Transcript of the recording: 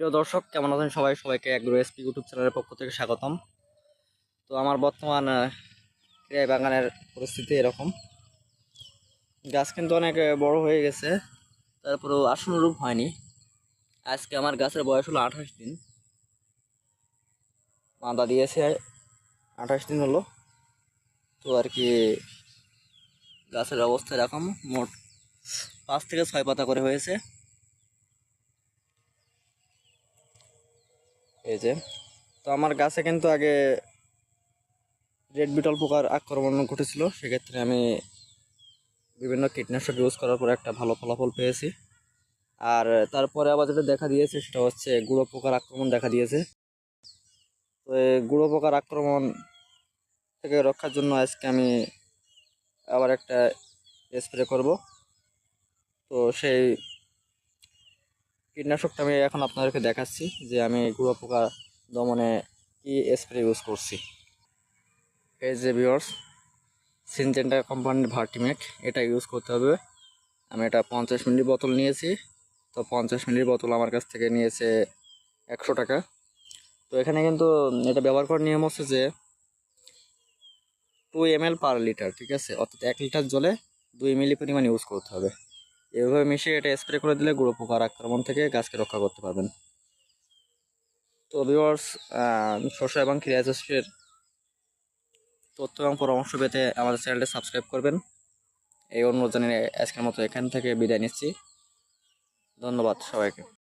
প্রিয় দর্শক, কেমন আছেন সবাই? সবাইকে এগ্রো এসপি ইউটিউব চ্যানেলের পক্ষ থেকে স্বাগতম। তো আমার বর্তমান ক্রিয়া বাগানের পরিস্থিতি এরকম। গাছ কিন্তু অনেক বড় হয়ে গেছে। তারপরেও আসনরূপ হয়নি। আজকে আমার গাছের বয়স হলো আঠাশ দিন। মাদা দিয়েছে, আঠাশ দিন হলো। তো আর কি, গাছের অবস্থা এরকম। মোট পাঁচ থেকে ছয় পাতা করে হয়েছে। এই যে, তো আমার গাছে কিন্তু আগে রেড বিটল পোকার আক্রমণ ঘটেছিল। সেক্ষেত্রে আমি বিভিন্ন কীটনাশক ইউজ করার পর একটা ভালো ফলাফল পেয়েছি। আর তারপরে আবার যেটা দেখা দিয়েছে সেটা হচ্ছে গুঁড়ো পোকার আক্রমণ দেখা দিয়েছে। তো এই গুঁড়ো পোকার আক্রমণ থেকে রক্ষার জন্য আজকে আমি আবার একটা স্প্রে করব। তো সেই কীটনাশকটা আমি এখন আপনাদেরকে দেখাচ্ছি যে আমি গুঁড়ো পোকা দমনে কি স্প্রে ইউজ করছি। এই যে বিয়ার্স সিনজেন্টা কোম্পানির ভার্টিমেক এটা ইউজ করতে হবে। আমি এটা পঞ্চাশ মিলি বোতল নিয়েছি। তো পঞ্চাশ মিলির বোতল আমার কাছ থেকে নিয়েছে একশো টাকা। তো এখানে কিন্তু এটা ব্যবহার করার নিয়ম হচ্ছে যে টু এম পার লিটার ঠিক আছে? অর্থাৎ এক লিটার জলে দুই মিলি পরিমাণ ইউজ করতে হবে। এভাবে মিশিয়ে এটা স্প্রে করে দিলে গুঁড়ো পোকার আক্রমণ থেকে গাছকে রক্ষা করতে পারবেন। তো ভিওয়ার্স শস্য এবং ক্রিয়া তথ্য এবং পরামর্শ পেতে আমাদের চ্যানেলটি সাবস্ক্রাইব করবেন। এই অনুরোধ জানিয়ে আজকের মতো এখান থেকে বিদায় নিচ্ছি। ধন্যবাদ সবাইকে।